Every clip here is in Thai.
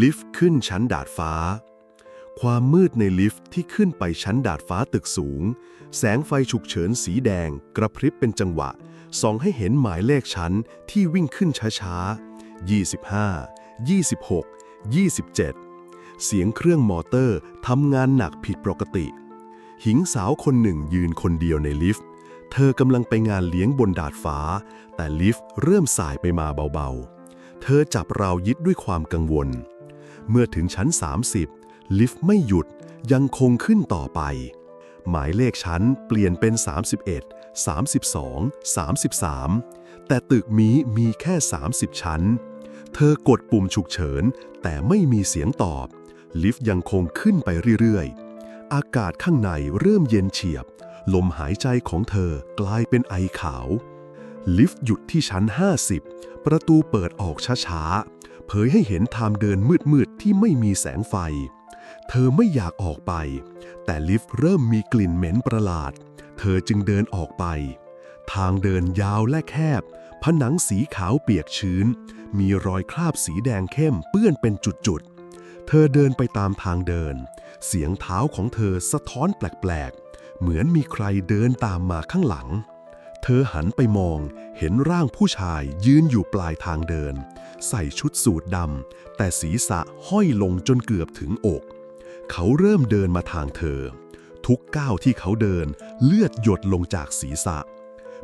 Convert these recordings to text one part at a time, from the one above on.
ลิฟต์ขึ้นชั้นดาดฟ้า ความมืดในลิฟต์ที่ขึ้นไปชั้นดาดฟ้าตึกสูง แสงไฟฉุกเฉินสีแดง กระพริบเป็นจังหวะส่องให้เห็นหมายเลขชั้นที่วิ่งขึ้นช้าๆ 25 26 27 เสียงเครื่องมอเตอร์ทำงานหนักผิดปกติ หญิงสาวคนหนึ่งยืนคนเดียวในลิฟต์ เธอกำลังไปงานเลี้ยงบนดาดฟ้า แต่ลิฟต์เริ่มสายไปมาเบาๆ เธอจับราวยึดด้วยความกังวล เมื่อถึงชั้น 30 ลิฟต์ไม่หยุดยังคงขึ้นต่อไป หมายเลขชั้นเปลี่ยนเป็น 31 32 33 แต่ตึกนี้มีแค่ 30 ชั้น เธอกดปุ่มฉุกเฉิน แต่ไม่มีเสียงตอบ ลิฟต์ยังคงขึ้นไปเรื่อยๆ อากาศข้างในเริ่มเย็นเฉียบ ลมหายใจของเธอกลายเป็นไอขาว ลิฟต์หยุดที่ชั้น 50 ประตูเปิดออกช้าๆ เผยให้เห็นทางเดินมืดๆที่ไม่มีแสงไฟ เธอไม่อยากออกไป แต่ลิฟต์เริ่มมีกลิ่นเหม็นประหลาด เธอจึงเดินออกไป ทางเดินยาวและแคบ ผนังสีขาวเปียกชื้น มีรอยคราบสีแดงเข้มเปื้อนเป็นจุดๆ เธอเดินไปตามทางเดิน เสียงเท้าของเธอสะท้อนแปลกๆ เหมือนมีใครเดินตามมาข้างหลังเธอหันไปมองเห็นร่างผู้ชายยืนอยู่ปลายทางเดิน ใส่ชุดสูทดำแต่ศีรษะห้อยลงจนเกือบถึงอก เขาเริ่มเดินมาทางเธอ ทุกก้าวที่เขาเดินเลือดหยดลงจากศีรษะ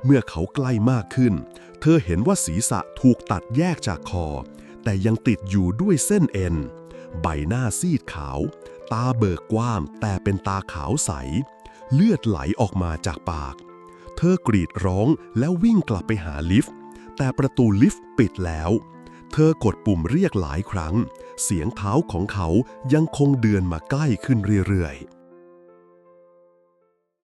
เมื่อเขาใกล้มากขึ้น เธอเห็นว่าศีรษะถูกตัดแยกจากคอ แต่ยังติดอยู่ด้วยเส้นเอ็น ใบหน้าซีดขาว ตาเบิกกว้างแต่เป็นตาขาวใส เลือดไหลออกมาจากปาก เธอกรีดร้องแล้ววิ่งกลับไปหาลิฟต์แต่ประตูลิฟต์ปิดแล้ว เธอกดปุ่มเรียกหลายครั้ง เสียงเท้าของเขายังคงเดือนมาใกล้ขึ้นเรื่อยๆ